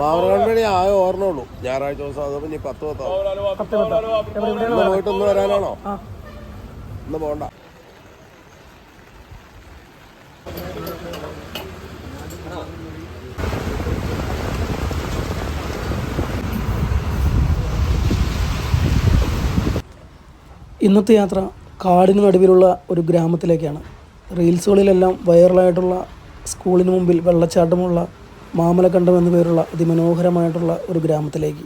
മാവറകൺപടി ആകെ ഓർമ്മയുള്ളൂ ഞായറാഴ്ച ദിവസം അത് ഇനി പത്ത് പത്താവും പോയിട്ടൊന്ന് വരാനാണോ? ഇന്ന് പോണ്ട. ഇന്നത്തെ യാത്ര കാടിന് നടുവിലുള്ള ഒരു ഗ്രാമത്തിലേക്കാണ്. റീൽസുകളിലെല്ലാം വൈറലായിട്ടുള്ള സ്കൂളിന് മുമ്പിൽ വെള്ളച്ചാട്ടമുള്ള മാമലക്കണ്ടം എന്നു പേരുള്ള അതിമനോഹരമായിട്ടുള്ള ഒരു ഗ്രാമത്തിലേക്ക്.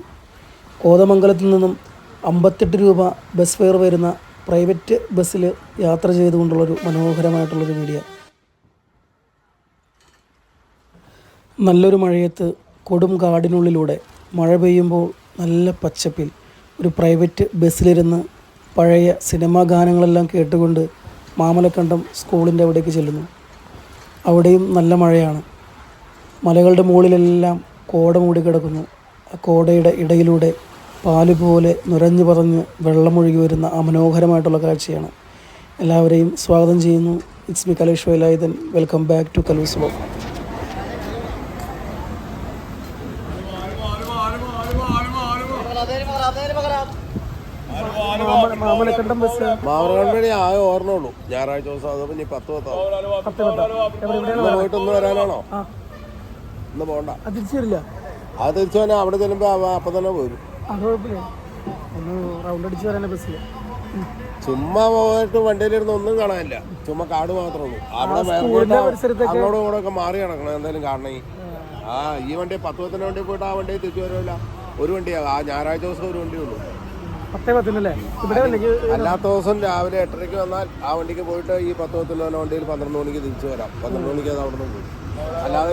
കോതമംഗലത്തിൽ നിന്നും അമ്പത്തെട്ട് രൂപ ബസ് ഫെയർ വരുന്ന പ്രൈവറ്റ് ബസ്സിൽ യാത്ര ചെയ്തുകൊണ്ടുള്ളൊരു മനോഹരമായിട്ടുള്ളൊരു വീഡിയോ നല്ലൊരു മഴയത്ത് കൊടും കാടിനുള്ളിലൂടെ മഴ പെയ്യുമ്പോൾ നല്ല പച്ചപ്പിൽ ഒരു പ്രൈവറ്റ് ബസ്സിലിരുന്ന് പഴയ സിനിമാ ഗാനങ്ങളെല്ലാം കേട്ടുകൊണ്ട് മാമലക്കണ്ടം സ്കൂളിന്റെ അവിടേക്ക് ചെല്ലുന്നു. അവിടെയും നല്ല മഴയാണ്. മലകളുടെ മുകളിലെല്ലാം കോട മൂടി കിടക്കുന്നു ആ കോടയുടെ ഇടയിലൂടെ പാൽ പോലെ നുരഞ്ഞു പറഞ്ഞ് വെള്ളമൊഴുകി വരുന്ന ആ മനോഹരമായിട്ടുള്ള കാഴ്ചയാണ്. എല്ലാവരെയും സ്വാഗതം ചെയ്യുന്നു. It's me Kalesh Velayudhan welcome back to Kaloos Mamalakandam bus. ഓർമ്മയുള്ളൂ. ഞായറാഴ്ച ദിവസം അത് പിന്നെ പത്ത് പത്താവും. പത്ത് പത്താ എവിടെ എവിടെയാണ് ഇന്ന് പോയിട്ട് ഇന്ന് വരാനാണോ? ഇന്ന് അത് തിരിച്ചു വരില്ല അത് തിരിച്ചു തന്നെ അവിടെ ചെല്ലുമ്പോൾ അപ്പൊ തന്നെ പോരും. അത് കുഴപ്പമില്ല. ഒന്ന് റൗണ്ട് അടിച്ച് വരാനേ ബസ്സിൽ ചുമ്മാ പോയിട്ട് വണ്ടിയിലിരുന്ന് ഒന്നും കാണാനില്ല. ചുമ്മാ കാട് മാത്രമേ ഉള്ളൂ. അവിടെ അങ്ങോട്ടും ഇങ്ങോട്ടും ഒക്കെ മാറി കിടക്കണം എന്തായാലും കാണണേ ആ ഈ വണ്ടി പത്ത് പത്തിന് വണ്ടി പോയിട്ട് ആ വണ്ടി തിരിച്ചു വരുമല്ല ഒരു വണ്ടിയാ. ആ ഞായറാഴ്ച ദിവസം ഒരു വണ്ടി ഉള്ളൂ. അല്ലാത്ത ദിവസം രാവിലെ എട്ടരയ്ക്ക് വന്നാൽ ആ വണ്ടിക്ക് പോയിട്ട് ഈ പത്ത് പത്തിന് വന്ന വണ്ടിയിൽ പന്ത്രണ്ട് മണിക്ക് തിരിച്ചു വരാം. പന്ത്രണ്ട് മണിക്ക് അത് അവിടെ നിന്ന് പോയി അല്ലാതെ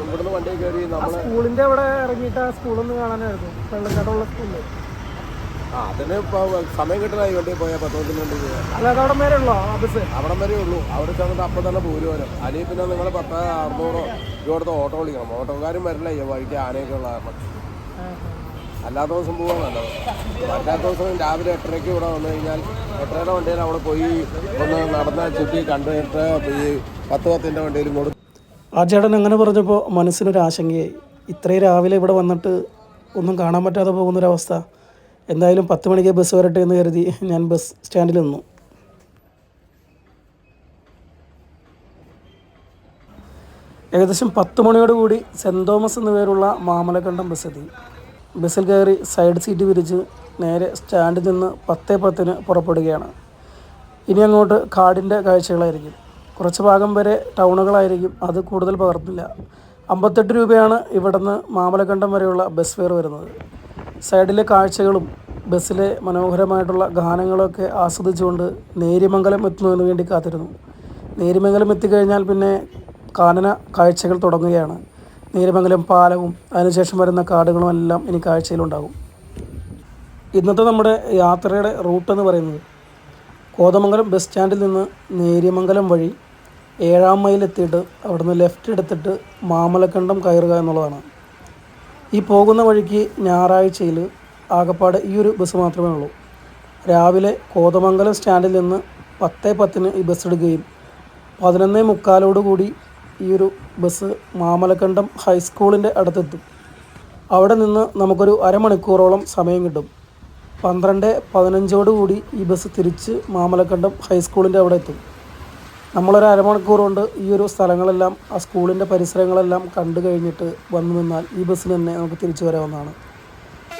ഇവിടുന്ന് വണ്ടി കയറി സ്കൂളിന്റെ അവിടെ ഇറങ്ങിയിട്ട് ആ സ്കൂളൊന്ന് കാണാനായിരുന്നു. വെള്ളക്കാട്ടുള്ള സ്കൂളിൽ ആ അതിന് ഇപ്പൊ സമയം കിട്ടണ വണ്ടി പോയാൽ പത്ത് പത്തിന് വണ്ടി പോയാൽ അല്ലാതെ അവിടെ ഉള്ളോ? ബസ്? അവിടം വരെ ഉള്ളൂ. അവിടെ ചെന്നിട്ട് അപ്പം തന്നെ പോരുവാനും അല്ലെങ്കിൽ പിന്നെ നിങ്ങൾ പത്ത് അറുന്നൂറോ ഇവിടുത്തെ ഓട്ടോ വിളിക്കണം. ഓട്ടോക്കാരും വരില്ല ഈ വഴിക്ക് ആനയൊക്കെ ഉള്ള കാരണം. അല്ലാത്ത ദിവസം പോകാൻ നല്ലത്. അല്ലാത്ത ദിവസം രാവിലെ എട്ടരയ്ക്ക് ഇവിടെ വന്നു കഴിഞ്ഞാൽ എട്ടരയുടെ വണ്ടിയിൽ അവിടെ പോയി ഒന്ന് നടന്ന ചുറ്റി കണ്ടിട്ട് ഈ പത്ത് പത്തിന്റെ വണ്ടിയിൽ കൊടുക്കും ആ ചേട്ടൻ അങ്ങനെ പറഞ്ഞപ്പോൾ മനസ്സിനൊരു ആശങ്കയായി. ഇത്രയും രാവിലെ ഇവിടെ വന്നിട്ട് ഒന്നും കാണാൻ പറ്റാതെ പോകുന്നൊരവസ്ഥ. എന്തായാലും പത്ത് മണിക്ക് ബസ് വരട്ടെ എന്ന് കരുതി ഞാൻ ബസ് സ്റ്റാൻഡിൽ നിന്നു. ഏകദേശം പത്ത് മണിയോടുകൂടി സെന്റ് തോമസ് എന്ന പേരുള്ള മാമലക്കണ്ടം ബസ് എത്തി. ബസ്സിൽ കയറി സൈഡ് സീറ്റ് വിരിച്ച് നേരെ സ്റ്റാൻഡിൽ നിന്ന് പത്തേ പത്തിന് പുറപ്പെടുകയാണ്. ഇനി അങ്ങോട്ട് കാടിന്റെ കാഴ്ചകളായിരിക്കും. കുറച്ച് ഭാഗം വരെ ടൗണുകളായിരിക്കും അത് കൂടുതൽ പകർത്തില്ല അമ്പത്തെട്ട് രൂപയാണ് ഇവിടുന്ന് മാമലക്കണ്ടം വരെയുള്ള ബസ് ഫെയർ വരുന്നത്. സൈഡിലെ കാഴ്ചകളും ബസ്സിലെ മനോഹരമായിട്ടുള്ള ഗാനങ്ങളൊക്കെ ആസ്വദിച്ചുകൊണ്ട് നേര്യമംഗലം എത്തുന്നതിന് വേണ്ടി കാത്തിരുന്നു. നേര്യമംഗലം എത്തിക്കഴിഞ്ഞാൽ പിന്നെ കാനന കാഴ്ചകൾ തുടങ്ങുകയാണ്. നേര്യമംഗലം പാലവും അതിനുശേഷം വരുന്ന കാടുകളും എല്ലാം ഇനി കാഴ്ചയിലുണ്ടാകും. ഇന്നത്തെ നമ്മുടെ യാത്രയുടെ റൂട്ട് എന്ന് പറയുന്നത് കോതമംഗലം ബസ് സ്റ്റാൻഡിൽ നിന്ന് നേര്യമംഗലം വഴി ഏഴാം മൈൽ എത്തിയിട്ട് അവിടുന്ന് ലെഫ്റ്റ് എടുത്തിട്ട് മാമലക്കണ്ടം കയറുക എന്നുള്ളതാണ്. ഈ പോകുന്ന വഴിക്ക് ഞായറാഴ്ചയിൽ ആകപ്പാട് ഈ ഒരു ബസ് മാത്രമേ ഉള്ളൂ. രാവിലെ കോതമംഗലം സ്റ്റാൻഡിൽ നിന്ന് പത്തേ പത്തിന് ഈ ബസ് എടുക്കുകയും പതിനൊന്നേ മുക്കാലോടുകൂടി ഈ ഒരു ബസ് മാമലക്കണ്ടം ഹൈസ്കൂളിന്റെ അടുത്തെത്തും. അവിടെ നിന്ന് നമുക്കൊരു അരമണിക്കൂറോളം സമയം കിട്ടും. പന്ത്രണ്ട് പതിനഞ്ചോടുകൂടി ഈ ബസ് തിരിച്ച് മാമലക്കണ്ടം ഹൈസ്കൂളിന്റെ അവിടെ എത്തും. നമ്മളൊരു അരമണിക്കൂർ കൊണ്ട് ഈ ഒരു സ്ഥലങ്ങളെല്ലാം ആ സ്കൂളിന്റെ പരിസരങ്ങളെല്ലാം കണ്ടു കഴിഞ്ഞിട്ട് വന്നു നിന്നാൽ ഈ ബസ്സിന് തന്നെ നമുക്ക് തിരിച്ചു വരാവുന്നതാണ്.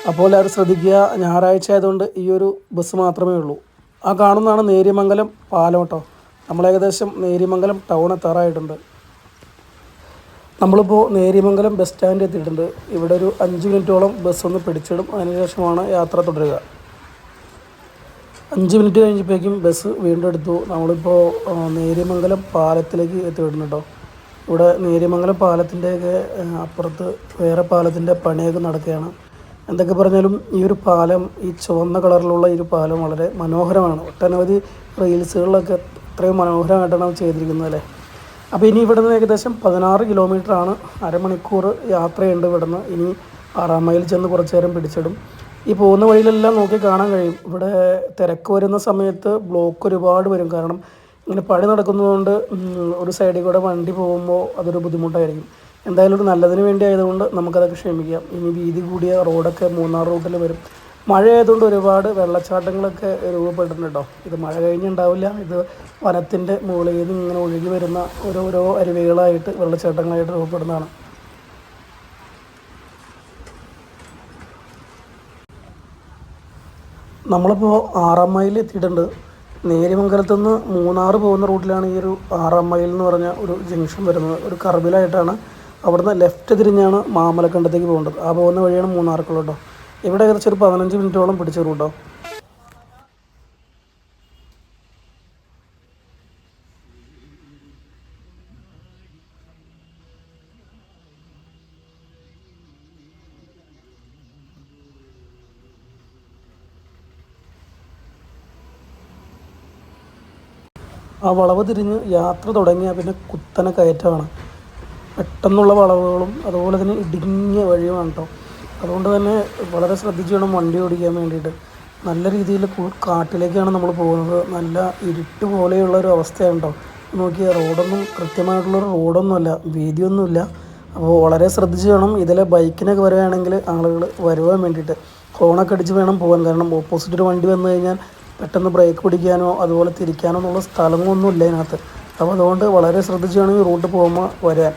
അപ്പോൾ എല്ലാവരും ശ്രദ്ധിക്കുക ഞായറാഴ്ച ആയതുകൊണ്ട് ഈ ഒരു ബസ് മാത്രമേ ഉള്ളൂ. ആ കാണുന്നതാണ് നേര്യമംഗലം പാലം കേട്ടോ. നമ്മൾ ഏകദേശം നേര്യമംഗലം ടൗൺ എത്താറായിട്ടുണ്ട്. നമ്മളിപ്പോൾ നേര്യമംഗലം ബസ് സ്റ്റാൻഡ് എത്തിയിട്ടുണ്ട്. ഇവിടെ ഒരു അഞ്ച് മിനിറ്റോളം ബസ് ഒന്ന് പിടിച്ചിടും. അതിനുശേഷമാണ് യാത്ര തുടരുക. അഞ്ച് മിനിറ്റ് കഴിഞ്ഞപ്പോഴേക്കും ബസ് വീണ്ടും എടുത്തു. നമ്മളിപ്പോൾ നേര്യമംഗലം പാലത്തിലേക്ക് എത്തിവിടുന്നു കേട്ടോ ഇവിടെ നേര്യമംഗലം പാലത്തിന്റെയൊക്കെ അപ്പുറത്ത് വേറെ പാലത്തിന്റെ പണിയൊക്കെ നടക്കുകയാണ്. എന്തൊക്കെ പറഞ്ഞാലും ഈ ഒരു പാലം ഈ ചുവന്ന കളറിലുള്ള ഈ ഒരു പാലം വളരെ മനോഹരമാണ്. ഒട്ടനവധി റീൽസുകളിലൊക്കെ അത്രയും മനോഹരമായിട്ടാണ് ചെയ്തിരിക്കുന്നത് അല്ലേ? അപ്പോൾ ഇനി ഇവിടുന്ന് ഏകദേശം പതിനാറ് കിലോമീറ്ററാണ് അരമണിക്കൂർ യാത്രയുണ്ട് ഇവിടുന്ന്. ഇനി ആറാം മൈൽ ചെന്ന് കുറച്ച് നേരം പിടിച്ചിടും. ഈ പോകുന്ന വഴിയിലെല്ലാം നോക്കി കാണാൻ കഴിയും. ഇവിടെ തിരക്ക് വരുന്ന സമയത്ത് ബ്ലോക്ക് ഒരുപാട് വരും. കാരണം ഇങ്ങനെ പണി നടക്കുന്നതുകൊണ്ട് ഒരു സൈഡിൽ കൂടെ വണ്ടി പോകുമ്പോൾ അതൊരു ബുദ്ധിമുട്ടായിരിക്കും. എന്തായാലും ഒരു നല്ലതിന് വേണ്ടി ആയതുകൊണ്ട് നമുക്കതൊക്കെ ക്ഷമിക്കാം. ഇനി വീതി കൂടിയ റോഡൊക്കെ മൂന്നാർ റൂട്ടിൽ വരും. മഴ ആയതുകൊണ്ട് ഒരുപാട് വെള്ളച്ചാട്ടങ്ങളൊക്കെ രൂപപ്പെട്ടിട്ടുണ്ട് കേട്ടോ ഇത് മഴ കഴിഞ്ഞുണ്ടാവില്ല. ഇത് വനത്തിന്റെ മുകളിൽ നിന്ന് ഇങ്ങനെ ഒഴുകി വരുന്ന ഓരോരോ അരുവികളായിട്ട് വെള്ളച്ചാട്ടങ്ങളായിട്ട് രൂപപ്പെടുന്നതാണ്. നമ്മളിപ്പോൾ ആറാം മൈൽ എത്തിയിട്ടുണ്ട്. നേര്യമംഗലത്ത് നിന്ന് മൂന്നാർ പോകുന്ന റൂട്ടിലാണ് ഈ ഒരു ആറാം മൈൽ എന്ന് പറഞ്ഞ ഒരു ജംഗ്ഷൻ വരുന്നത്. ഒരു കർബിലായിട്ടാണ് അവിടുന്ന് ലെഫ്റ്റ് തിരിഞ്ഞാണ് മാമലക്കണ്ടത്തേക്ക് പോകേണ്ടത്. ആ പോകുന്ന വഴിയാണ് മൂന്നാർക്കുള്ളത് കേട്ടോ ഇവിടെ ഏകദേശം ഒരു പതിനഞ്ച് മിനിറ്റോളം പിടിച്ച റൂട്ടോ ആ വളവ് തിരിഞ്ഞ് യാത്ര തുടങ്ങിയാൽ പിന്നെ കുത്തനെ കയറ്റമാണ്. പെട്ടെന്നുള്ള വളവുകളും അതുപോലെ തന്നെ ഇടുങ്ങിയ വഴിയുമാണ് കേട്ടോ അതുകൊണ്ട് തന്നെ വളരെ ശ്രദ്ധിച്ച് വേണം വണ്ടി ഓടിക്കാൻ വേണ്ടിയിട്ട്. നല്ല രീതിയിൽ കാട്ടിലേക്കാണ് നമ്മൾ പോകുന്നത്. നല്ല ഇരുട്ട് പോലെയുള്ള ഒരു അവസ്ഥയാണ് കേട്ടോ നോക്കിയാൽ റോഡൊന്നും കൃത്യമായിട്ടുള്ളൊരു റോഡൊന്നുമല്ല വീതിയൊന്നുമില്ല. അപ്പോൾ വളരെ ശ്രദ്ധിച്ച് വേണം ഇതിലെ ബൈക്കിനൊക്കെ വരുവാണെങ്കിൽ ആളുകൾ വരുവാൻ വേണ്ടിയിട്ട്. ഹോണൊക്കെ അടിച്ച് വേണം പോകാൻ. കാരണം ഓപ്പോസിറ്റ് ഒരു വണ്ടി വന്നു കഴിഞ്ഞാൽ പെട്ടെന്ന് ബ്രേക്ക് പിടിക്കാനോ അതുപോലെ തിരിക്കാനോ എന്നുള്ള സ്ഥലങ്ങളൊന്നും ഇല്ല ഇതിനകത്ത്. അപ്പോൾ അതുകൊണ്ട് വളരെ ശ്രദ്ധിച്ചാണ് ഈ റൂട്ട് പോകുമ്പോൾ വരാൻ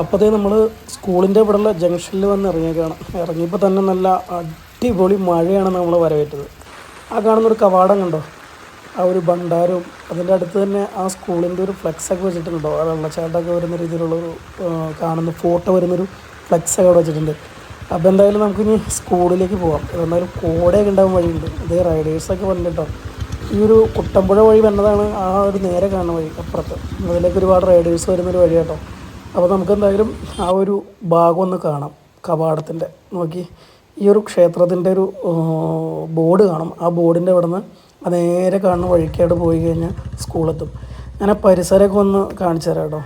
അപ്പോഴത്തേ നമ്മൾ സ്കൂളിന്റെ ഇവിടെയുള്ള ജംഗ്ഷനിൽ വന്ന് ഇറങ്ങിയേക്കാണ്. ഇറങ്ങിയപ്പോൾ തന്നെ നല്ല അടിപൊളി മഴയാണ് നമ്മൾ വരവേറ്റത്. ആ കാണുന്നൊരു കവാടം കണ്ടോ? ആ ഒരു ഭണ്ഡാരവും അതിന്റെ അടുത്ത് തന്നെ ആ സ്കൂളിന്റെ ഒരു ഫ്ലെക്സൊക്കെ വെച്ചിട്ടുണ്ടോ? ആ വെള്ളച്ചാട്ടമൊക്കെ വരുന്ന രീതിയിലുള്ള ഒരു കാണുന്ന ഫോട്ടോ വരുന്നൊരു ഫ്ലെക്സൊക്കെ അവിടെ വെച്ചിട്ടുണ്ട്. അപ്പോൾ എന്തായാലും നമുക്കിനി സ്കൂളിലേക്ക് പോകാം എന്തായാലും കോടയൊക്കെ ഉണ്ടാകാൻ വഴിയുണ്ട്. ഇതേ റൈഡേഴ്സൊക്കെ വന്നിട്ടോ ഈ ഒരു കുട്ടമ്പുഴ വഴി വന്നതാണ് ആ ഒരു നേരെ കാണുന്ന വഴി അപ്പുറത്ത്. അതിലേക്ക് ഒരുപാട് റൈഡേഴ്സ് വരുന്നൊരു വഴി കേട്ടോ അപ്പോൾ നമുക്ക് എന്തായാലും ആ ഒരു ഭാഗം ഒന്ന് കാണാം കവാടത്തിന്റെ. നോക്കി ഈ ഒരു ക്ഷേത്രത്തിന്റെ ഒരു ബോർഡ് കാണും. ആ ബോർഡിന്റെ അവിടെ നിന്ന് നേരെ കാണുന്ന വഴിക്കായിട്ട് പോയി കഴിഞ്ഞാൽ സ്കൂളെത്തും. ഞാൻ ആ പരിസരമൊക്കെ ഒന്ന് കാണിച്ചു തരാം കേട്ടോ.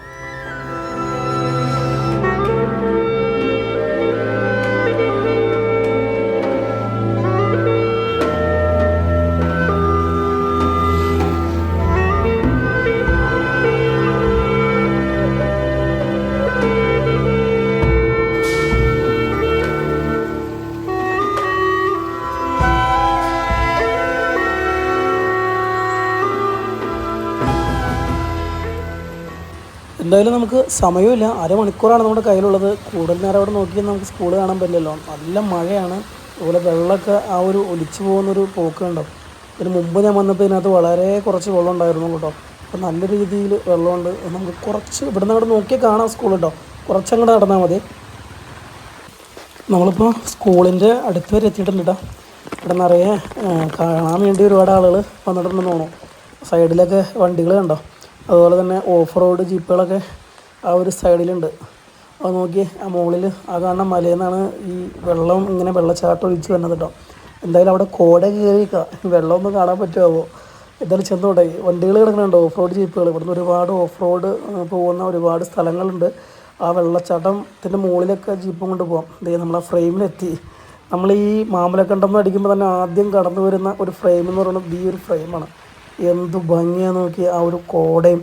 എന്തായാലും നമുക്ക് സമയമില്ല. അരമണിക്കൂറാണ് നമ്മുടെ കയ്യിലുള്ളത്. കൂടുതൽ നേരം അവിടെ നോക്കിയാൽ നമുക്ക് സ്കൂൾ കാണാൻ പറ്റില്ലല്ലോ. നല്ല മഴയാണ്. അതുപോലെ വെള്ളമൊക്കെ ആ ഒരു ഒലിച്ചു പോകുന്നൊരു പോക്ക് കണ്ടോ? മുമ്പ് ഞാൻ വന്നപ്പോൾ ഇതിനകത്ത് വളരെ കുറച്ച് വെള്ളം ഉണ്ടായിരുന്നു കേട്ടോ. അപ്പോൾ നല്ല രീതിയിൽ വെള്ളമുണ്ട്. നമുക്ക് കുറച്ച് ഇവിടെ നിന്ന് അങ്ങോട്ട് നോക്കിയാൽ കാണാം സ്കൂൾ കേട്ടോ. കുറച്ചങ്ങോട്ട് നടന്നാൽ മതി. നമ്മളിപ്പോൾ സ്കൂളിന്റെ അടുത്ത് വരെ എത്തിയിട്ടുണ്ട് കേട്ടോ. ഇവിടെ നിറയെ കാണാൻ വേണ്ടി ഒരുപാട് ആളുകൾ വന്നിട്ടുണ്ടെന്ന് തോന്നുന്നു. സൈഡിലൊക്കെ വണ്ടികൾ കണ്ടോ? അതുപോലെ തന്നെ ഓഫ് റോഡ് ജീപ്പുകളൊക്കെ ആ ഒരു സൈഡിലുണ്ട്. അത് നോക്കി ആ മുകളിൽ ആ കാണുന്ന മലയിൽ ഈ വെള്ളം ഇങ്ങനെ വെള്ളച്ചാട്ടം ഒഴിച്ച് വരുന്നത് കേട്ടോ. എന്തായാലും അവിടെ കോട കയറി വെള്ളമൊന്നും കാണാൻ പറ്റുമോ? എന്തായാലും ചെന്നോട്ടെ വണ്ടികൾ കിടക്കുന്നുണ്ട് ഓഫ് റോഡ് ജീപ്പുകൾ ഇവിടുന്ന് ഒരുപാട് ഓഫ് റോഡ് പോകുന്ന ഒരുപാട് സ്ഥലങ്ങളുണ്ട്. ആ വെള്ളച്ചാട്ടത്തിന്റെ മുകളിലൊക്കെ ജീപ്പും കൊണ്ട് പോകാം ദേ നമ്മൾ ആ ഫ്രെയിമിലെത്തി. നമ്മൾ ഈ മാമലക്കണ്ടം അടിക്കുമ്പോൾ തന്നെ ആദ്യം കടന്നു വരുന്ന ഒരു ഫ്രെയിം എന്ന് പറയുന്നത് ഈ ഒരു ഫ്രെയിമാണ്. എന്ത് ഭംഗിയാണ് നോക്കി ആ ഒരു കോടയും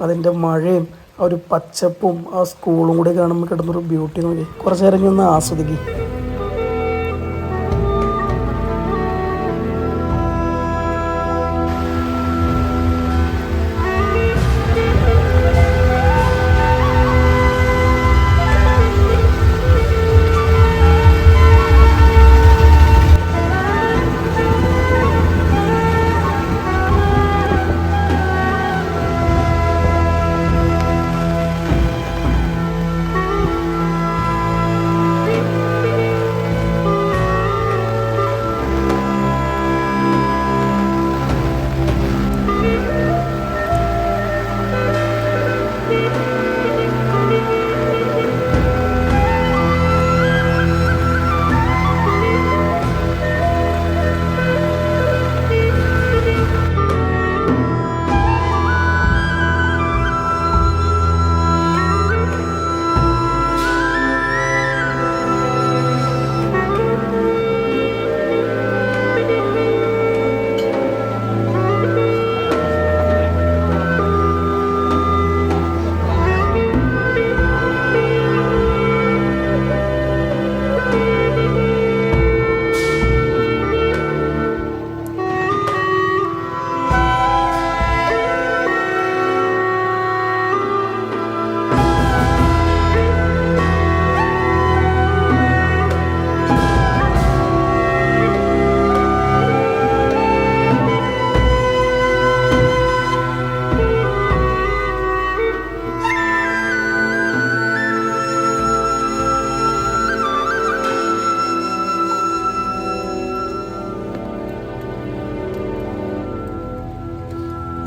അതിന്റെ മഴയും ആ ഒരു പച്ചപ്പും ആ സ്കൂളും കൂടി കാണുമ്പോൾ കിട്ടുന്നൊരു ബ്യൂട്ടി നോക്കി കുറച്ച് നേരം ഒന്ന് ആസ്വദിക്കും.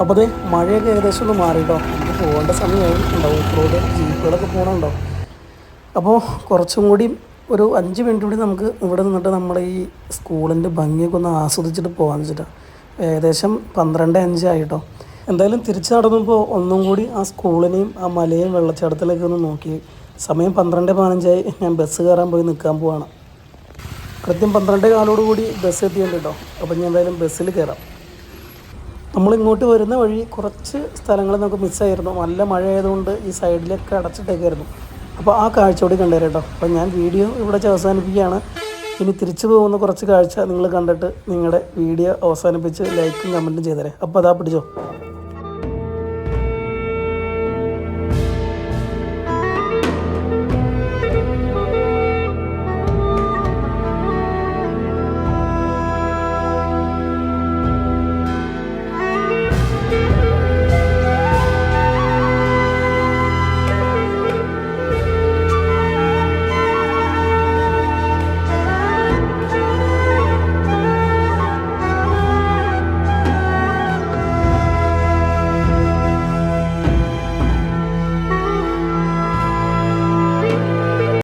അപ്പോൾ അത് മഴയൊക്കെ ഏകദേശം ഒന്ന് മാറിയിട്ടോ നമുക്ക് പോകേണ്ട സമയമായി. ഉണ്ടാവും റോഡ് ജീപ്പുകളൊക്കെ പോകണുണ്ടോ? അപ്പോൾ കുറച്ചും കൂടി ഒരു അഞ്ച് മിനിറ്റ് കൂടി നമുക്ക് ഇവിടെ നിന്നിട്ട് നമ്മൾ ഈ സ്കൂളിന്റെ ഭംഗിയൊക്കെ ഒന്ന് ആസ്വദിച്ചിട്ട് പോകാമെന്ന് വെച്ചിട്ടാണ് ഏകദേശം പന്ത്രണ്ട് അഞ്ചായിട്ടോ എന്തായാലും തിരിച്ചു നടന്നപ്പോൾ ഒന്നും കൂടി ആ സ്കൂളിനെയും ആ മലയും വെള്ളച്ചാട്ടത്തിലേക്ക് ഒന്ന് നോക്കി. സമയം പന്ത്രണ്ട് പതിനഞ്ചായി. ഞാൻ ബസ് കയറാൻ പോയി നിൽക്കാൻ പോവാണ്. കൃത്യം പന്ത്രണ്ട് കാലോട് കൂടി ബസ് എത്തിയുണ്ട് കേട്ടോ. അപ്പം ഞാൻ എന്തായാലും ബസ്സിൽ കയറാം. നമ്മൾ ഇങ്ങോട്ട് വരുന്ന വഴി കുറച്ച് സ്ഥലങ്ങൾ നമുക്ക് മിസ്സായിരുന്നു. നല്ല മഴ ആയതുകൊണ്ട് ഈ സൈഡിലൊക്കെ അടച്ചിട്ടേക്കായിരുന്നു. അപ്പോൾ ആ കാഴ്ച കൂടി കണ്ടുതരാം കേട്ടോ. അപ്പോൾ ഞാൻ വീഡിയോ ഇവിടെ വെച്ച് അവസാനിപ്പിക്കുകയാണ്. ഇനി തിരിച്ചു പോകുന്ന കുറച്ച് കാഴ്ച നിങ്ങൾ കണ്ടിട്ട് നിങ്ങളുടെ വീഡിയോ അവസാനിപ്പിച്ച് ലൈക്കും കമന്റും ചെയ്തേരെ അപ്പോൾ അതാ പിടിച്ചോ.